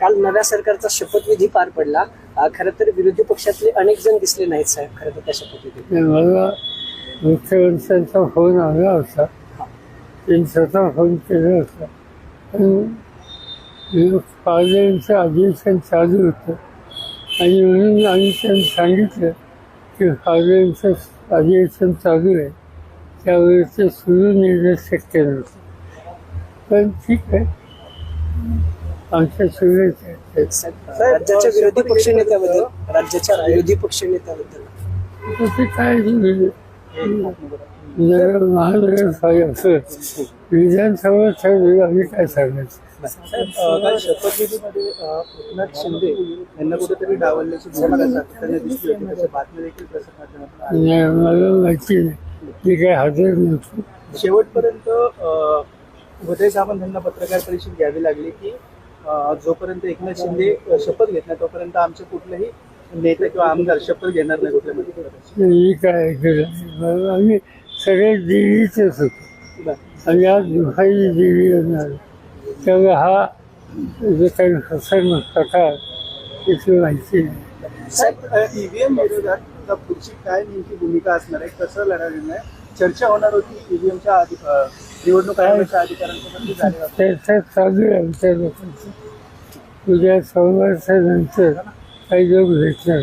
काल नव्या सरकारचा शपथविधी पार पडला. खरं तर विरोधी पक्षातले अनेक जण दिसले नाहीत साहेब खरं तर त्या शपथविधी मला मुख्यमंत्र्यांचा फोन आला होता. त्यांनी स्वतः फोन केला होता. पण पार्लमेंटचं अधिवेशन चालू होतं. आणि म्हणून आम्ही त्यांनी सांगितलं की पार्लमेंटचं अधिवेशन चालू आहे. त्यावेळी ते सुरू निर्णय शक्य नव्हतं. पण ठीक आहे. आमच्या राज्याच्या विरोधी पक्ष नेत्याबद्दल राज्याच्या विरोधी पक्ष नेत्याबद्दल. ते काय विधानसभा आम्ही काय सांगायचं? काल शपथविधीमध्ये अ, एकनाथ शिंदे यांना कुठेतरी डावलल्याची भूमिका सातत्याने दिसली होती. त्याच्या बातम्या देखील प्रसारमाध्यमातून आल्या. नाही मला माहिती नाही. मी काय हजर नव्हतो. शेवटपर्यंत उदय सामंत यांना पत्रकार परिषद घ्यावी लागली की जोपर्यंत एकनाथ शिंदे शपथ घेत नाही तोपर्यंत आमचे कुठलेही नेते किंवा आमदार शपथ घेणार नाही कुठल्या मंत्रिपदाची. काय आम्ही सगळे देवीचेच होतो आणि आज दुपारी देवी येणार. त्यामुळे हा जो काही हसन प्रकार त्याची माहिती नाही. साहेब ईव्हीएम विरोधात आता पुढची काय नेमकी भूमिका असणार आहे? कसं लढवणार आहे चर्चा होणार होती ईव्हीएमच्या निवडणूक आयोगाच्या अधिकाऱ्यांसोबत झाली चालू आहे आमच्या लोकांचं. उद्या नंतर काही लोक भेटणार.